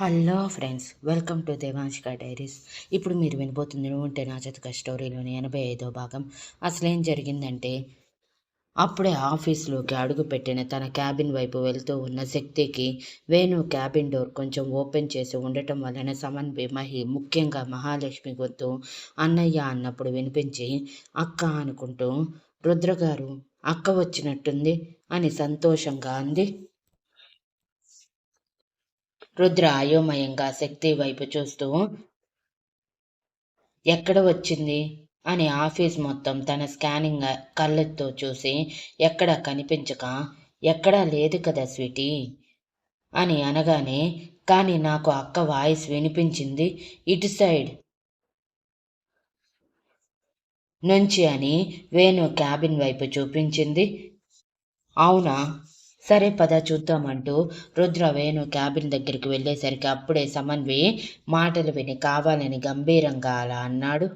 Hello friends welcome to Devanshika diaries. ఇప్పుడు మీరు వినబోతుంది ఉంటే నా చతుక స్టోరీలోని ఎనభై ఐదో భాగం. అసలేం జరిగిందంటే అప్పుడే ఆఫీస్లోకి అడుగుపెట్టిన తన క్యాబిన్ వైపు వెళ్తూ ఉన్న శక్తికి వేణు క్యాబిన్ డోర్ కొంచెం ఓపెన్ చేసి ఉండటం వలన సమన్ మహి ముఖ్యంగా మహాలక్ష్మి గొంతు అన్నయ్య అన్నప్పుడు వినిపించి అక్క అనుకుంటూ రుద్రగారు అక్క వచ్చినట్టుంది అని సంతోషంగా అంది. రుద్ర అయోమయంగా శక్తి వైపు చూస్తూ ఎక్కడ వచ్చింది? అని ఆఫీస్ మొత్తం తన స్కానింగ్ కళ్ళతో చూసి ఎక్కడ కనిపించక ఎక్కడా లేదు కదా స్వీటీ అని అనగానే కానీ నాకు అక్క వాయిస్ వినిపించింది ఇటు సైడ్ నుంచి అని వేణు క్యాబిన్ వైపు చూపించింది. అవునా? సరే పద చూద్దామంటూ రుద్ర వేణు క్యాబిన్ దగ్గరికి వెళ్ళేసరికి అప్పుడే సమన్వి మాటలు విని కావాలని గంభీరంగా అలా అన్నాడు.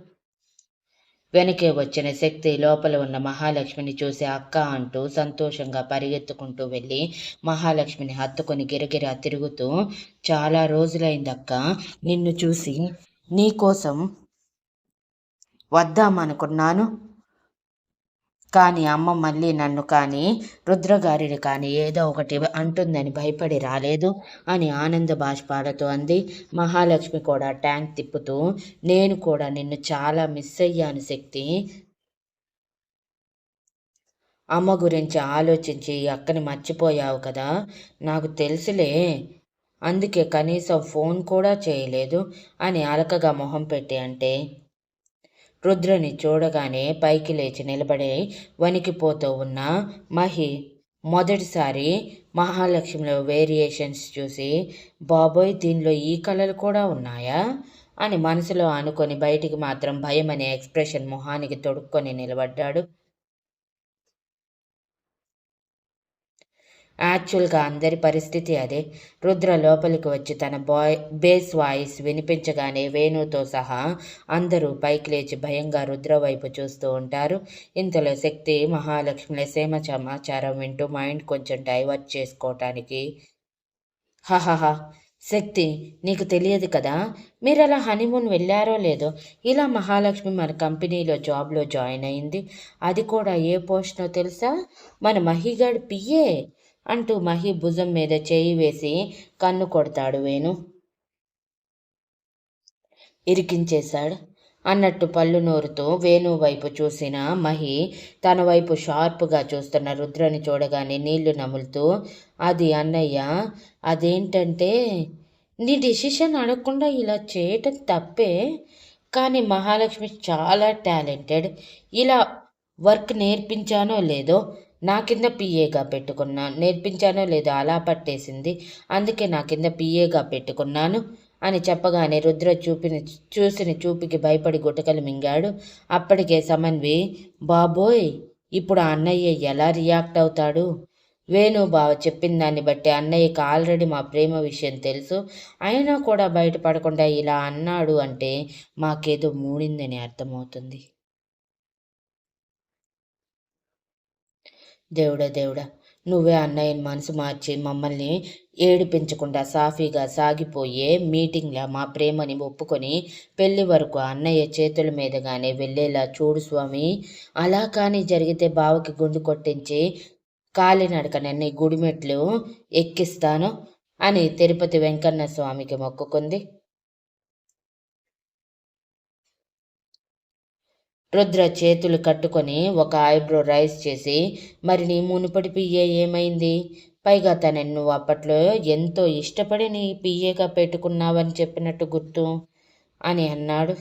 వెనకే వచ్చిన శక్తి లోపల ఉన్న మహాలక్ష్మిని చూసి అక్క అంటూ సంతోషంగా పరిగెత్తుకుంటూ వెళ్ళి మహాలక్ష్మిని హత్తుకొని గిరగిరా తిరుగుతూ చాలా రోజులైందక్క నిన్ను చూసి నీకోసం వద్దామనుకున్నాను. కానీ అమ్మ మళ్ళీ నన్ను కానీ రుద్రగారిని కానీ ఏదో ఒకటి అంటుందని భయపడి రాలేదు అని ఆనంద బాష్పాలతో అంది. మహాలక్ష్మి కూడా ట్యాంక్ తిప్పుతూ నేను కూడా నిన్ను చాలా మిస్ అయ్యాను శక్తి. అమ్మ గురించి ఆలోచించి అక్కని మర్చిపోయావు కదా నాకు తెలుసులే. అందుకే కనీసం ఫోన్ కూడా చేయలేదు అని అలకగా మొహం పెట్టి అంటే రుద్రని చూడగానే పైకి లేచి నిలబడి వణికిపోతూ ఉన్న మహి మొదటిసారి మహాలక్ష్మిలో వేరియేషన్స్ చూసి బాబోయ్ దీనిలో ఈ కళలు కూడా ఉన్నాయా? అని మనసులో అనుకొని బయటికి మాత్రం భయం అనే ఎక్స్ప్రెషన్ మొహానికి తొడుక్కొని నిలబడ్డాడు. యాక్చువల్గా అందరి పరిస్థితి అదే. రుద్ర లోపలికి వచ్చి తన బాయ్ బేస్ వాయిస్ వినిపించగానే వేణుతో సహా అందరూ పైకి లేచి భయంగా రుద్ర వైపు చూస్తూ ఉంటారు. ఇంతలో శక్తి మహాలక్ష్మిల సేమ సమాచారం వింటూ మైండ్ కొంచెం డైవర్ట్ చేసుకోవటానికి హహహ శక్తి నీకు తెలియదు కదా? మీరు అలా హనీమూన్ వెళ్ళారో లేదో? ఇలా మహాలక్ష్మి మన కంపెనీలో జాబ్లో జాయిన్ అయింది. అది కూడా ఏ పోస్ట్నో తెలుసా? మన మహిగాడ్ పిఏ అంటూ మహి భుజం మీద చేయి వేసి కన్ను కొడతాడు వేణు. ఇరికించేశాడు. అన్నట్టు పళ్ళు నోరుతూ వేణు వైపు చూసిన మహి తన వైపు షార్ప్గా చూస్తున్న రుద్రని చూడగానే నీళ్ళు నములుతూ అది అన్నయ్య అదేంటంటే నీ డిసిషన్ అడగకుండా ఇలా చేయటం తప్పే కానీ మహాలక్ష్మి చాలా టాలెంటెడ్. ఇలా వర్క్ నేర్పించానో లేదో నా కింద పిఏగా పెట్టుకున్నా నేర్పించానో లేదో అలా పట్టేసింది. అందుకే నా కింద పిఏగా పెట్టుకున్నాను అని చెప్పగానే రుద్ర చూపిని చూసిన చూపికి భయపడి గుటకలు మింగాడు. అప్పటికే సమన్వి బాబోయ్ ఇప్పుడు అన్నయ్య ఎలా రియాక్ట్ అవుతాడు? వేణు బావ చెప్పిన దాన్ని బట్టి అన్నయ్యకి ఆల్రెడీ మా ప్రేమ విషయం తెలుసు. అయినా కూడా బయటపడకుండా ఇలా అన్నాడు అంటే మాకేదో మూడిందని అర్థమవుతుంది. దేవుడా దేవుడా నువ్వే అన్నయ్యని మనసు మార్చి మమ్మల్ని ఏడిపించకుండా సాఫీగా సాగిపోయే మీటింగ్లో మా ప్రేమని ఒప్పుకొని పెళ్ళి వరకు అన్నయ్య చేతుల మీదగానే వెళ్ళేలా చూడు స్వామి. అలా కానీ జరిగితే బావకి గుండు కొట్టించి కాలినడకనన్ని గుడిమెట్లు ఎక్కిస్తాను అని తిరుపతి వెంకన్న స్వామికి మొక్కుకుంది. రుద్ర చేతులు కట్టుకొని ఒక ఐబ్రో రైస్ చేసి మరి నీ మునుపటి పియ్యే ఏమైంది? పైగా తనెన్ను నువ్వు అప్పట్లో ఎంతో ఇష్టపడి నీ పియ్యేగా పెట్టుకున్నావని చెప్పినట్టు గుర్తు అని అన్నాడు.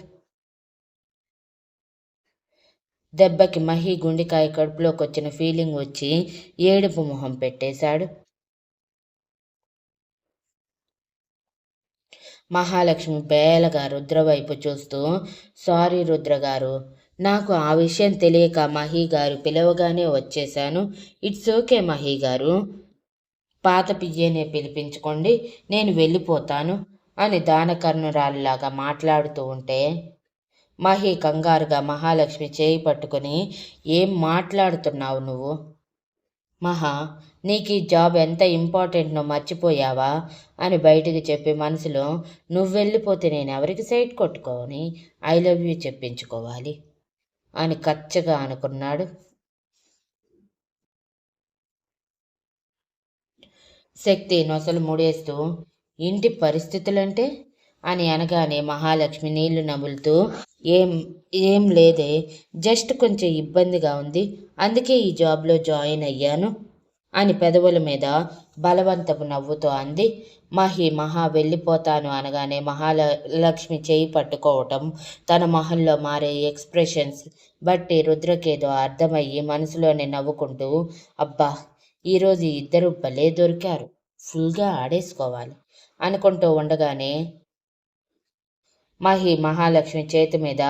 దెబ్బకి మహి గుండికాయ కడుపులోకి వచ్చిన ఫీలింగ్ వచ్చి ఏడుపు మొహం పెట్టేశాడు. మహాలక్ష్మి బేలగా రుద్ర వైపు చూస్తూ సారీ రుద్ర గారు నాకు ఆ విషయం తెలియక మహి గారు పిలవగానే వచ్చేశాను. ఇట్స్ ఓకే మహి గారు. పాత పియ్యనే పిలిపించుకోండి నేను వెళ్ళిపోతాను అని దానకర్ణురాలులాగా మాట్లాడుతూ ఉంటే మహి కంగారుగా మహాలక్ష్మి చేయి పట్టుకొని ఏం మాట్లాడుతున్నావు నువ్వు? మహా నీకు ఈ జాబ్ ఎంత ఇంపార్టెంట్నో మర్చిపోయావా? అని బయటికి చెప్పి మనసులో నువ్వు వెళ్ళిపోతే నేను ఎవరికి సైట్ కొట్టుకోని? ఐ లవ్ యూ చెప్పించుకోవాలి. అని కచ్చగా అనుకున్నాడు. శక్తి నొసలు ముడేస్తూ ఇంటి పరిస్థితులంటే? అని అనగానే మహాలక్ష్మి నీళ్ళు నములుతూ ఏం ఏం లేదే జస్ట్ కొంచెం ఇబ్బందిగా ఉంది అందుకే ఈ జాబ్లో జాయిన్ అయ్యాను అని పెదవుల మీద బలవంతపు నవ్వుతో అంది. మహి మహా వెళ్ళిపోతాను అనగానే మహాలక్ష్మి చేయి పట్టుకోవటం తన మొహంలో మారే ఎక్స్ప్రెషన్స్ బట్టి రుద్రకేదో అర్థమయ్యి మనసులోనే నవ్వుకుంటూ అబ్బా ఈరోజు ఇద్దరు భలే దొరికారు ఫుల్గా ఆడేసుకోవాలి అనుకుంటూ ఉండగానే మహి మహాలక్ష్మి చేతి మీద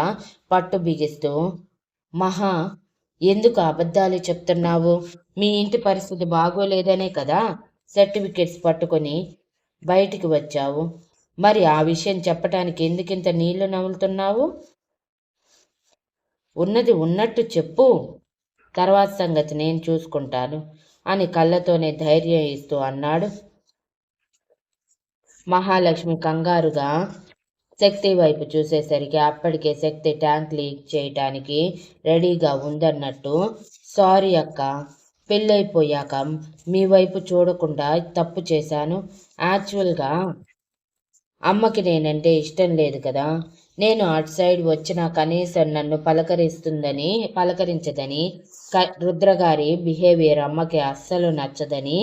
పట్టు బిగిస్తూ మహా ఎందుకు అబద్ధాలు చెప్తున్నావు? మీ ఇంటి పరిస్థితి బాగోలేదనే కదా సర్టిఫికెట్స్ పట్టుకొని బయటికి వచ్చావు? మరి ఆ విషయం చెప్పటానికి ఎందుకింత నీళ్ళు నములుతున్నావు? ఉన్నది ఉన్నట్టు చెప్పు. తర్వాత సంగతి నేను చూసుకుంటాను అని కళ్ళతోనే ధైర్యం ఇస్తూ అన్నాడు. మహాలక్ష్మి కంగారుగా శక్తి వైపు చూసేసరికి అప్పటికే శక్తి ట్యాంక్ లీక్ చేయటానికి రెడీగా ఉందన్నట్టు. సారీ అక్క. పెళ్ళైపోయాక మీ వైపు చూడకుండా తప్పు చేశాను. యాక్చువల్గా అమ్మకి నేనంటే ఇష్టం లేదు కదా. నేను అటు సైడ్ వచ్చినా కనీసం నన్ను పలకరిస్తుందని పలకరించదని క రుద్రగారి బిహేవియర్ అమ్మకి అస్సలు నచ్చదని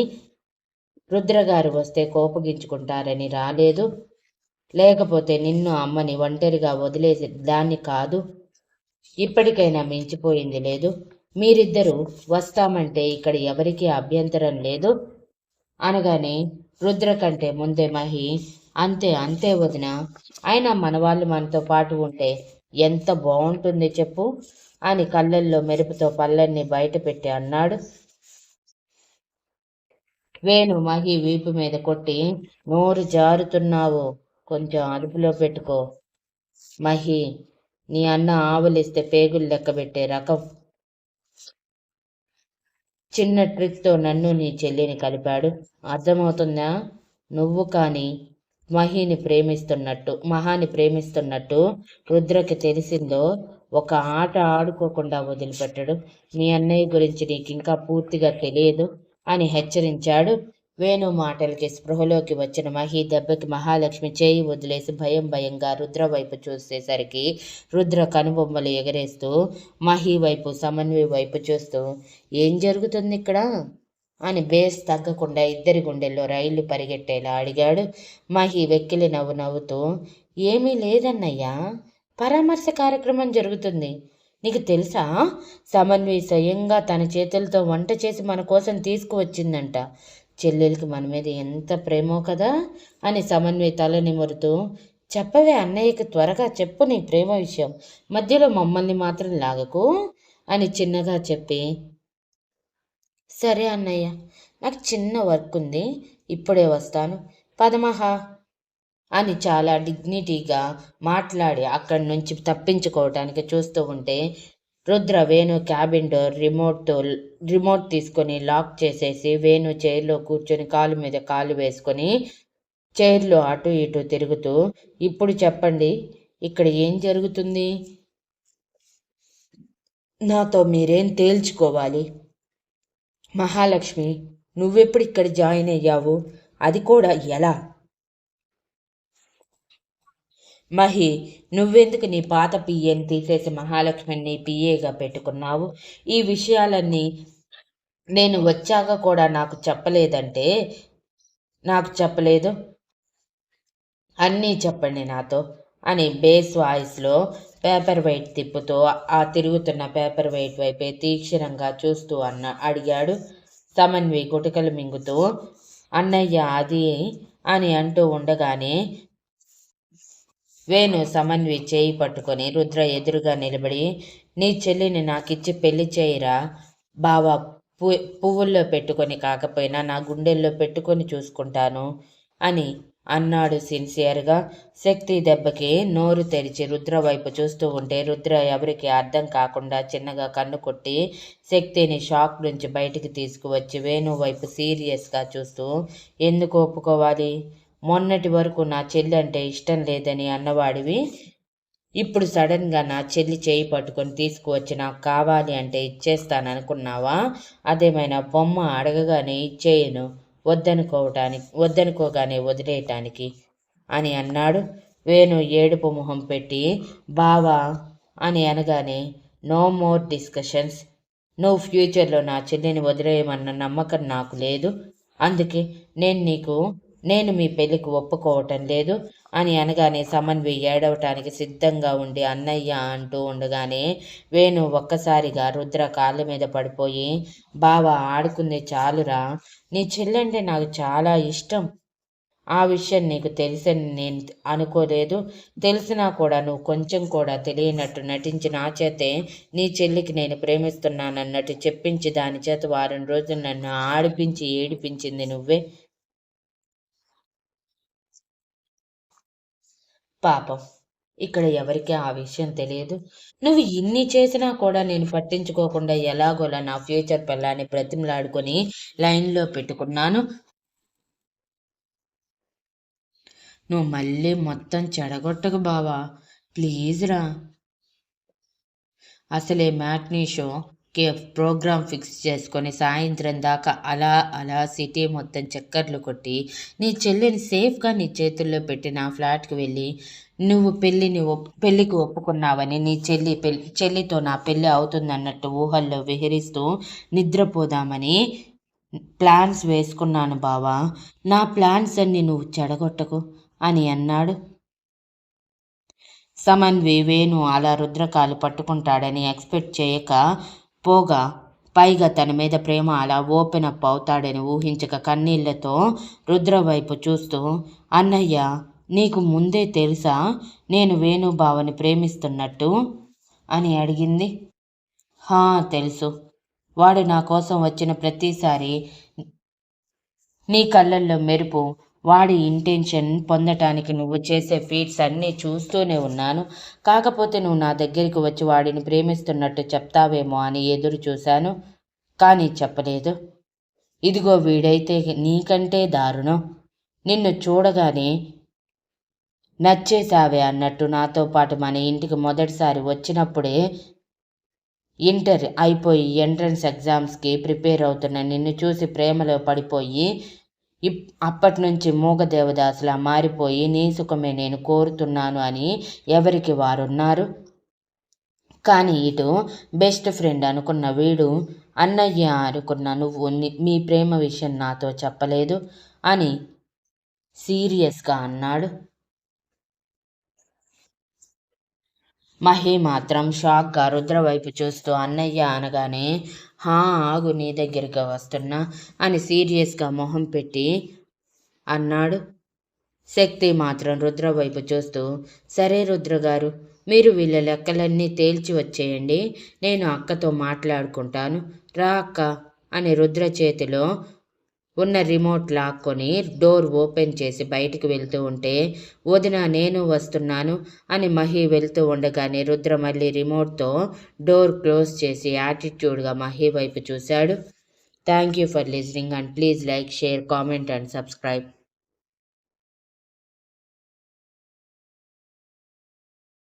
రుద్రగారు వస్తే కోపగించుకుంటారని రాలేదు. లేకపోతే నిన్ను అమ్మని ఒంటరిగా వదిలేసి దాన్ని కాదు. ఇప్పటికైనా మించిపోయింది లేదు. మీరిద్దరూ వస్తామంటే ఇక్కడ ఎవరికీ అభ్యంతరం లేదు. అనగానే రుద్ర కంటే ముందే మహి అంతే అంతే వదిన. అయినా మన వాళ్ళు మనతో పాటు ఉంటే ఎంత బాగుంటుంది చెప్పు అని కళ్ళల్లో మెరుపుతో పళ్ళన్ని బయట పెట్టి అన్నాడు. వేణు మహి వీపు మీద కొట్టి నోరు జారుతున్నావు కొంచెం అదుపులో పెట్టుకో. మహి నీ అన్న ఆవులిస్తే పేగులు లెక్క పెట్టే రకం. చిన్న ట్రిక్తో నన్ను నీ చెల్లిని కలిపాడు. అర్థమవుతుందా? నువ్వు కానీ మహిని ప్రేమిస్తున్నట్టు మహాని ప్రేమిస్తున్నట్టు రుద్రకి తెలిసిందో ఒక ఆట ఆడుకోకుండా వదిలిపెట్టడు. మీ అన్నయ్య గురించి నీకు ఇంకా పూర్తిగా తెలియదు అని హెచ్చరించాడు. వేణు మాటలకి స్పృహలోకి వచ్చిన మహి దెబ్బకి మహాలక్ష్మి చేయి వదిలేసి భయం భయంగా రుద్ర వైపు చూసేసరికి రుద్ర కనుబొమ్మలు ఎగరేస్తూ మహి వైపు సమన్వయ వైపు చూస్తూ ఏం జరుగుతుంది ఇక్కడ? అని బేస్ తగ్గకుండా ఇద్దరి గుండెల్లో రైళ్ళు పరిగెట్టేలా అడిగాడు. మహి వెక్కిలి నవ్వు నవ్వుతూ ఏమీ లేదన్నయ్యా పరామర్శ కార్యక్రమం జరుగుతుంది. నీకు తెలుసా? సమన్వి స్వయంగా తన చేతులతో వంట చేసి మన కోసం తీసుకువచ్చిందంట. చెల్లెలకి మన మీద ఎంత ప్రేమో కదా అని సమన్వయ తల నిమురుతూ చెప్పవే అన్నయ్యకి త్వరగా చెప్పు నీ ప్రేమ విషయం మధ్యలో మమ్మల్ని మాత్రం లాగకు అని చిన్నగా చెప్పి సరే అన్నయ్య నాకు చిన్న వర్క్ ఉంది ఇప్పుడే వస్తాను పదమహా అని చాలా డిగ్నిటీగా మాట్లాడి అక్కడి నుంచి తప్పించుకోవటానికి చూస్తూ ఉంటే రుద్ర వేణు క్యాబిన్ డోర్ రిమోట్తో రిమోట్ తీసుకొని లాక్ చేసేసి వేణు చైర్లో కూర్చొని కాలు మీద కాలు వేసుకొని చైర్లో అటు ఇటు తిరుగుతూ ఇప్పుడు చెప్పండి ఇక్కడ ఏం జరుగుతుంది? నాతో మీరేం తేల్చుకోవాలి? మహాలక్ష్మి నువ్వెప్పుడు ఇక్కడ జాయిన్ అయ్యావు? అది కూడా ఎలా? మహి నువ్వెందుకు నీ పాత పియ్యని తీసేసి మహాలక్ష్మిని పిఏగా పెట్టుకున్నావు? ఈ విషయాలన్నీ నేను వచ్చాక కూడా నాకు చెప్పలేదంటే నాకు చెప్పలేదు? అన్నీ చెప్పండి నాతో అని బేస్ వాయిస్లో పేపర్ వెయిట్ తిప్పుతూ ఆ తిరుగుతున్న పేపర్ వెయిట్ వైపే తీక్షణంగా చూస్తూ అన్న అడిగాడు. సమన్వి గుటకలు మింగుతూ అన్నయ్య అది అని అంటూ ఉండగానే వేణు సమన్వి చేయి పట్టుకొని రుద్ర ఎదురుగా నిలబడి నీ చెల్లిని నాకిచ్చి పెళ్ళి చేయరా? బావా పు పువ్వుల్లో పెట్టుకొని కాకపోయినా నా గుండెల్లో పెట్టుకొని చూసుకుంటాను అని అన్నాడు సిన్సియర్గా. శక్తి దెబ్బకి నోరు తెరిచి రుద్ర వైపు చూస్తూ ఉంటే రుద్ర ఎవరికి అర్థం కాకుండా చిన్నగా కన్ను కొట్టి శక్తిని షాక్ నుంచి బయటికి తీసుకువచ్చి వేణు వైపు సీరియస్గా చూస్తూ ఎందుకు ఒప్పుకోవాలి? మొన్నటి వరకు నా చెల్లి అంటే ఇష్టం లేదని అన్నవాడివి. ఇప్పుడు సడన్గా నా చెల్లి చేయి పట్టుకొని తీసుకువచ్చి నాకు కావాలి అంటే ఇచ్చేస్తాననుకున్నావా? అదేమైనా బొమ్మ అడగగానే ఇచ్చేయను. వద్దనుకోవటానికి వద్దనుకోగానే వదిలేయటానికి అని అన్నాడు. వేణు ఏడుపు మొహం పెట్టి బావా అని అనగానే నో మోర్ డిస్కషన్స్. నువ్వు ఫ్యూచర్లో నా చెల్లిని వదిలేయమన్న నమ్మకం నాకు లేదు. అందుకే నేను నీకు నేను మీ పెళ్ళికి ఒప్పుకోవటం లేదు అని అనగానే సమన్వి ఏడవటానికి సిద్ధంగా ఉండి అన్నయ్య అంటూ ఉండగానే వేణు ఒక్కసారిగా రుద్ర కాళ్ళ మీద పడిపోయి బావ ఆడుకుంది చాలురా. నీ చెల్లంటే నాకు చాలా ఇష్టం. ఆ విషయం నీకు తెలిసని నేను అనుకోలేదు. తెలిసినా కూడా నువ్వు కొంచెం కూడా తెలియనట్టు నటించి నా చేతే నీ చెల్లికి నేను ప్రేమిస్తున్నానన్నట్టు చెప్పించి దాని చేత వారం రోజులు నన్ను ఆడిపించి ఏడిపించింది నువ్వే. పాపం. ఇక్కడ ఎవరికి ఆ విషయం తెలియదు. నువ్వు ఇన్ని చేసినా కూడా నేను పట్టించుకోకుండా ఎలాగోలా నా ఫ్యూచర్ పిల్లాన్ని బ్రతిమలాడుకొని లైన్లో పెట్టుకున్నాను. నువ్వు మళ్ళీ మొత్తం చెడగొట్టకు బావా. ప్లీజ్ రా. అసలే మ్యాట్నీ షో. ప్రోగ్రామ్ ఫిక్స్ చేసుకొని సాయంత్రం దాకా అలా అలా సిటీ మొత్తం చక్కర్లు కొట్టి నీ చెల్లిని సేఫ్గా నీ చేతుల్లో పెట్టి నా ఫ్లాట్కి వెళ్ళి నువ్వు పెళ్ళిని పెళ్ళికి ఒప్పుకున్నావని నీ చెల్లి పెళ్ళి చెల్లితో నా పెళ్ళి అవుతుందన్నట్టు ఊహల్లో విహరిస్తూ నిద్రపోదామని ప్లాన్స్ వేసుకున్నాను బావా. నా ప్లాన్స్ అన్ని నువ్వు చెడగొట్టకు అని అన్నాడు. సమన్వి వేణు అలా రుద్రకాలు పట్టుకుంటాడని ఎక్స్పెక్ట్ చేయక పోగా పైగా తన మీద ప్రేమ అలా ఓపెన్ అప్ అవుతాడని ఊహించక కన్నీళ్ళతో రుద్ర వైపు చూస్తూ అన్నయ్య నీకు ముందే తెలుసా? నేను వేణుబావని ప్రేమిస్తున్నట్టు అని అడిగింది. హా తెలుసు. వాడు నా కోసం వచ్చిన ప్రతిసారి నీ కళ్ళల్లో మెరుపు వాడి ఇంటెన్షన్ పొందటానికి నువ్వు చేసే ఫీట్స్ అన్నీ చూస్తూనే ఉన్నాను. కాకపోతే నువ్వు నా దగ్గరికి వచ్చి వాడిని ప్రేమిస్తున్నట్టు చెప్తావేమో అని ఎదురు చూశాను. కానీ చెప్పలేదు. ఇదిగో వీడైతే నీకంటే దారుణం. నిన్ను చూడగానే నచ్చేసావే అన్నట్టు నాతో పాటు మన ఇంటికి మొదటిసారి వచ్చినప్పుడే ఇంటర్ అయిపోయి ఎంట్రన్స్ ఎగ్జామ్స్కి ప్రిపేర్ అవుతున్న నిన్ను చూసి ప్రేమలో పడిపోయి ఇప్ అప్పటి నుంచి మూగదేవదాసులా మారిపోయి నీ సుఖమే నేను కోరుతున్నాను అని ఎవరికి వారున్నారు? కానీ ఇటు బెస్ట్ ఫ్రెండ్ అనుకున్న వీడు అన్నయ్య అనుకున్న నువ్వు మీ ప్రేమ విషయం నాతో చెప్పలేదు అని సీరియస్గా అన్నాడు. మహి మాత్రం షాక్గా రుద్ర వైపు చూస్తూ అన్నయ్య అనగానే హా ఆగు నీ దగ్గరికి వస్తున్నా అని సీరియస్గా మొహం పెట్టి అన్నాడు. శక్తి మాత్రం రుద్ర వైపు చూస్తూ సరే రుద్ర గారు మీరు వీళ్ళ లెక్కలన్నీ తేల్చి వచ్చేయండి. నేను అక్కతో మాట్లాడుకుంటాను. రా అక్క అని రుద్ర చేతిలో ఉన్న రిమోట్ లాక్కొని డోర్ ఓపెన్ చేసి బయటికి వెళ్తూ ఉంటే వదిన నేను వస్తున్నాను అని మహి వెళ్తూ ఉండగానే రుద్ర మళ్ళీ రిమోట్తో డోర్ క్లోజ్ చేసి యాటిట్యూడ్గా మహి వైపు చూశాడు. Thank you for listening and please like share comment and subscribe.